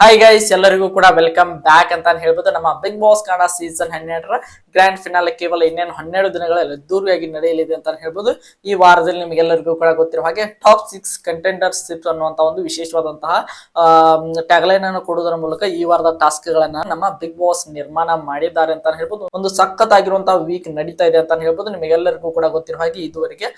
Hi guys ಎಲ್ಲರಿಗೂ ಕೂಡ welcome back ಅಂತ ಹೇಳ್ಬೋದು. ನಮ್ಮ ಬಿಗ್ ಬಾಸ್ ಕನ್ನಡ ಸೀಸನ್ ಹನ್ನೆರಡರ ಗ್ರ್ಯಾಂಡ್ ಫಿನಾಲೆ ಕೇವಲ ಇನ್ನೇನು ಹನ್ನೆರಡು ದಿನಗಳಲ್ಲಿ ಅದ್ದೂರಿಯಾಗಿ ನಡೆಯಲಿದೆ ಅಂತ ಹೇಳ್ಬೋದು. ಈ ವಾರದಲ್ಲಿ ನಿಮಗೆಲ್ಲರಿಗೂ ಕೂಡ ಗೊತ್ತಿರೋ ಹಾಗೆ ಟಾಪ್ ಸಿಕ್ಸ್ ಸಿಪ್ಸ್ ಅನ್ನುವಂತ ಒಂದು ವಿಶೇಷವಾದಂತಹ ಟ್ಯಾಗ್ಲೈನ್ ಅನ್ನು ಕೊಡುವುದರ ಮೂಲಕ ಈ ವಾರದ ಟಾಸ್ಕ್ ಗಳನ್ನ ನಮ್ಮ ಬಿಗ್ ಬಾಸ್ ನಿರ್ಮಾಣ ಮಾಡಿದ್ದಾರೆ ಅಂತ ಹೇಳ್ಬೋದು. ಒಂದು ಸಖತ್ತಾಗಿರುವಂತಹ ವೀಕ್ ನಡೀತಾ ಇದೆ ಅಂತ ಹೇಳ್ಬೋದು. ನಿಮಗೆಲ್ಲರಿಗೂ ಕೂಡ ಗೊತ್ತಿರೋ ಹಾಗೆ ಇದುವರೆಗೆ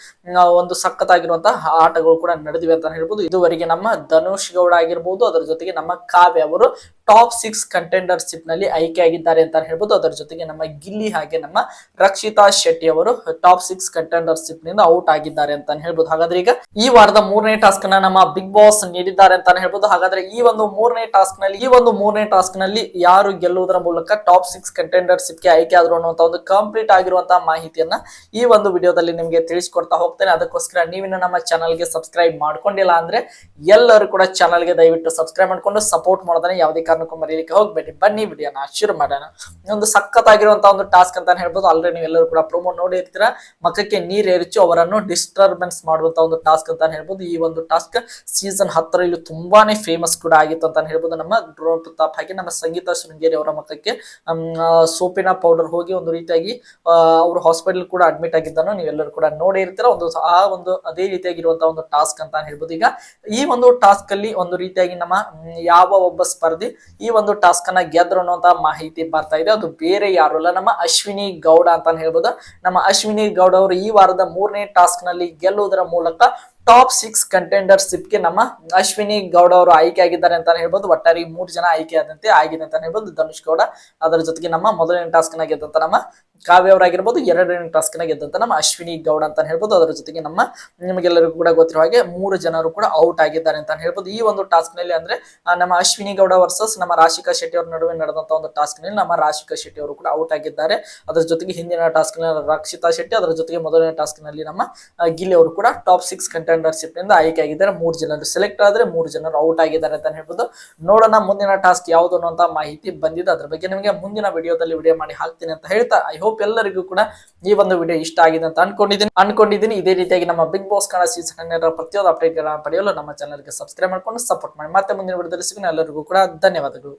ಒಂದು ಸಖತ್ತಾಗಿರುವಂತಹ ಆಟಗಳು ಕೂಡ ನಡೆದಿವೆ ಅಂತ ಹೇಳ್ಬೋದು. ಇದುವರೆಗೆ ನಮ್ಮ ಧನುಷ್ ಗೌಡ ಆಗಿರ್ಬೋದು, ಅದರ ಜೊತೆಗೆ ನಮ್ಮ ಕಾವ್ಯ ಅವರು ಟಾಪ್ ಸಿಕ್ಸ್ ಕಂಟೆಂಡರ್ಶಿಪ್ನಲ್ಲಿ ಆಯ್ಕೆ ಆಗಿದ್ದಾರೆ ಅಂತ ಹೇಳ್ಬೋದು. ಅದರ ಜೊತೆಗೆ ನಮ್ಮ ಗಿಲ್ಲಿ ಹಾಗೆ ನಮ್ಮ ರಕ್ಷಿತಾ ಶೆಟ್ಟಿ ಅವರು ಟಾಪ್ ಸಿಕ್ಸ್ ಕಂಟೆಂಡರ್ಶಿಪ್ನಿಂದ ಔಟ್ ಆಗಿದ್ದಾರೆ ಅಂತ ಹೇಳ್ಬೋದು. ಹಾಗಾದ್ರೆ ಈಗ ಈ ವಾರದ ಮೂರನೇ ಟಾಸ್ಕ್ನ ನಮ್ಮ ಬಿಗ್ ಬಾಸ್ ನೀಡಿದ್ದಾರೆ ಅಂತ ಹೇಳ್ಬೋದು. ಹಾಗಾದ್ರೆ ಈ ಒಂದು ಮೂರನೇ ಟಾಸ್ಕ್ನಲ್ಲಿ ಈ ಒಂದು ಮೂರನೇ ಟಾಸ್ಕ್ನಲ್ಲಿ ಯಾರು ಗೆಲ್ಲುವುದರ ಮೂಲಕ ಟಾಪ್ ಸಿಕ್ಸ್ ಕಂಟೆಂಡರ್ಶಿಪ್ಗೆ ಆಯ್ಕೆ ಆದ್ರು ಅನ್ನುವಂತ ಒಂದು ಕಂಪ್ಲೀಟ್ ಆಗಿರುವಂತಹ ಮಾಹಿತಿಯನ್ನ ಈ ಒಂದು ವಿಡಿಯೋದಲ್ಲಿ ನಿಮಗೆ ತಿಳಿಸ್ಕೊಡ್ತಾ ಹೋಗ್ತೇನೆ. ಅದಕ್ಕೋಸ್ಕರ ನೀವಿನ ನಮ್ಮ ಚಾನಲ್ಗೆ ಸಬ್ಸ್ಕ್ರೈಬ್ ಮಾಡ್ಕೊಂಡಿಲ್ಲ ಅಂದ್ರೆ ಎಲ್ಲರೂ ಕೂಡ ಚಾನಲ್ಗೆ ದಯವಿಟ್ಟು ಸಬ್ಸ್ಕ್ರೈಬ್ ಮಾಡ್ಕೊಂಡು ಸಪೋರ್ಟ್ ಮಾಡೋದನ್ನ ಯಾವುದೇ ಕಾರಣಕ್ಕೂ ಮರೀಲಿಕ್ಕೆ ಹೋಗ್ಬೇಡಿ. ಬನ್ನಿ ವಿಡಿಯೋನ ಶುರು ಮಾಡೋಣ. ಒಂದು ಸಖತ್ತಾಗಿರುವಂತಹ ಒಂದು ಟಾಸ್ಕ್ ಅಂತ ಹೇಳ್ಬೋದು. ಆಲ್ರೆಡಿ ನೀವೆಲ್ಲರೂ ಕೂಡ ಪ್ರೊಮೋ ನೋಡಿ ಇರ್ತೀರ ಮಕ್ಕಕ್ಕೆ ನೀರು ಎರಚು ಅವರನ್ನು ಡಿಸ್ಟರ್ಬೆನ್ಸ್ ಮಾಡುವಂತಹ ಒಂದು ಟಾಸ್ಕ್ ಅಂತ ಹೇಳ್ಬೋದು. ಈ ಒಂದು ಟಾಸ್ಕ್ ಸೀಸನ್ ಹತ್ತರಲ್ಲಿ ತುಂಬಾನೇ ಫೇಮಸ್ ಕೂಡ ಆಗಿತ್ತು ಅಂತ ಹೇಳ್ಬೋದು. ನಮ್ಮ ಡ್ರೋನ್ ಪ್ರತಾಪ್ ಹಾಗೆ ನಮ್ಮ ಸಂಗೀತ ಶೃಂಗೇರಿ ಅವರ ಮಕ್ಕಕ್ಕೆ ಸೋಪಿನ ಪೌಡರ್ ಹೋಗಿ ಒಂದು ರೀತಿಯಾಗಿ ಅವರು ಹಾಸ್ಪಿಟಲ್ ಕೂಡ ಅಡ್ಮಿಟ್ ಆಗಿದ್ದನ್ನು ನೀವೆಲ್ಲರೂ ಕೂಡ ನೋಡಿ ಇರ್ತೀರ ಒಂದು ಆ ಒಂದು ಅದೇ ರೀತಿಯಾಗಿರುವಂತಹ ಒಂದು ಟಾಸ್ಕ್ ಅಂತ ಹೇಳ್ಬೋದು. ಈಗ ಈ ಒಂದು ಟಾಸ್ಕ್ ಅಲ್ಲಿ ಒಂದು ರೀತಿಯಾಗಿ ನಮ್ಮ ಯಾವ ಒಬ್ಬ ಸ್ಪರ್ಧಿ ಈ ಒಂದು ಟಾಸ್ಕ್ ಅನ್ನ ಗೆದ್ರು ಅನ್ನುವಂತ ಮಾಹಿತಿ ಬರ್ತಾ ಇದೆ. ಅದು ಬೇರೆ ಯಾರು ಅಲ್ಲ, ನಮ್ಮ ಅಶ್ವಿನಿ ಗೌಡ ಅಂತ ಹೇಳ್ಬೋದು. ನಮ್ಮ ಅಶ್ವಿನಿ ಗೌಡ ಅವರು ಈ ವಾರದ ಮೂರನೇ ಟಾಸ್ಕ್ನಲ್ಲಿ ಗೆಲ್ಲುವುದರ ಮೂಲಕ ಟಾಪ್ ಸಿಕ್ಸ್ ಕಂಟೆಂಡರ್ಶಿಪ್ಗೆ ನಮ್ಮ ಅಶ್ವಿನಿ ಗೌಡ ಅವರು ಆಯ್ಕೆ ಆಗಿದ್ದಾರೆ ಅಂತ ಹೇಳ್ಬೋದು. ಒಟ್ಟಾರೆ ಮೂರು ಜನ ಆಯ್ಕೆ ಆದಂತೆ ಆಗಿದೆ ಅಂತ ಹೇಳ್ಬೋದು. ಧನುಷ್ ಗೌಡ, ಅದರ ಜೊತೆಗೆ ನಮ್ಮ ಮೊದಲನೇ ಟಾಸ್ಕ್ನ ಗೆದ್ದಂತ ನಮ್ಮ ಕಾವ್ಯ ಅವರಾಗಿರ್ಬೋದು, ಎರಡನೇ ಟಾಸ್ಕ್ನ ಗೆದ್ದಂತ ನಮ್ಮ ಅಶ್ವಿನಿ ಗೌಡ ಅಂತ ಹೇಳ್ಬೋದು. ಅದರ ಜೊತೆಗೆ ನಮ್ಮ ನಿಮಗೆಲ್ಲರಿಗೂ ಕೂಡ ಗೊತ್ತಿರೋ ಹಾಗೆ ಮೂರು ಜನರು ಕೂಡ ಔಟ್ ಆಗಿದ್ದಾರೆ ಅಂತ ಹೇಳ್ಬೋದು. ಈ ಒಂದು ಟಾಸ್ಕ್ನಲ್ಲಿ ಅಂದ್ರೆ ನಮ್ಮ ಅಶ್ವಿನಿ ಗೌಡ ವರ್ಸಸ್, ನಮ್ಮ ರಾಶಿಕಾ ಶೆಟ್ಟಿ ಅವರ ನಡುವೆ ನಡೆದಂತ ಒಂದು ಟಾಸ್ಕ್ನಲ್ಲಿ ನಮ್ಮ ರಾಶಿಕಾ ಶೆಟ್ಟಿ ಅವರು ಕೂಡ ಔಟ್ ಆಗಿದ್ದಾರೆ. ಅದರ ಜೊತೆಗೆ ಹಿಂದಿನ ಟಾಸ್ಕ್ನಲ್ಲಿ ರಕ್ಷಿತಾ ಶೆಟ್ಟಿ, ಅದರ ಜೊತೆಗೆ ಮೊದಲನೇ ಟಾಸ್ಕ್ನಲ್ಲಿ ನಮ್ಮ ಗಿಲ್ಲಿ ಅವರು ಕೂಡ ಟಾಪ್ ಸಿಕ್ಸ್ ಕಂಟೆಂಡರ್ಶಿಪ್ನಿಂದ ಆಯ್ಕೆ ಆಗಿದ್ದಾರೆ. ಮೂರು ಜನರು ಸೆಲೆಕ್ಟ್ ಆದ್ರೆ ಮೂರು ಜನರು ಔಟ್ ಆಗಿದ್ದಾರೆ ಅಂತ ಹೇಳ್ಬೋದು. ನೋಡೋಣ ಮುಂದಿನ ಟಾಸ್ಕ್ ಯಾವುದು ಅನ್ನುವಂತ ಮಾಹಿತಿ ಬಂದಿದೆ. ಅದ್ರ ಬಗ್ಗೆ ನಿಮಗೆ ಮುಂದಿನ ವಿಡಿಯೋದಲ್ಲಿ ವಿಡಿಯೋ ಮಾಡಿ ಹಾಕ್ತೀನಿ ಅಂತ ಹೇಳ್ತಾ, ಐ ಹೋಪ್ ಎಲ್ಲರಿಗೂ ಕೂಡ ಈ ಒಂದು ವಿಡಿಯೋ ಇಷ್ಟ ಆಗಿದೆ ಅಂತ ಅನ್ಕೊಂಡಿದ್ದೀನಿ. ಅನ್ಕೊಂಡಿದ್ದೀನಿ. ಇದೇ ರೀತಿಯಾಗಿ ನಮ್ಮ ಬಿಗ್ ಬಾಸ್ ಕನ್ನಡ ಸೀಸನ್ ಪ್ರತಿಯೊಂದು ಅಪ್ಡೇಟ್ ಪಡೆಯಲು ನಮ್ಮ ಚಾನಲ್ಗೆ ಸಬ್ಸ್ಕ್ರೈಬ್ ಮಾಡ್ಕೊಂಡು ಸಪೋರ್ಟ್ ಮಾಡಿ. ಮತ್ತೆ ಮುಂದಿನ ವಿಡಿಯೋದಲ್ಲಿ ಸಿಗೋಣ. ಎಲ್ಲರಿಗೂ ಕೂಡ ಧನ್ಯವಾದಗಳು.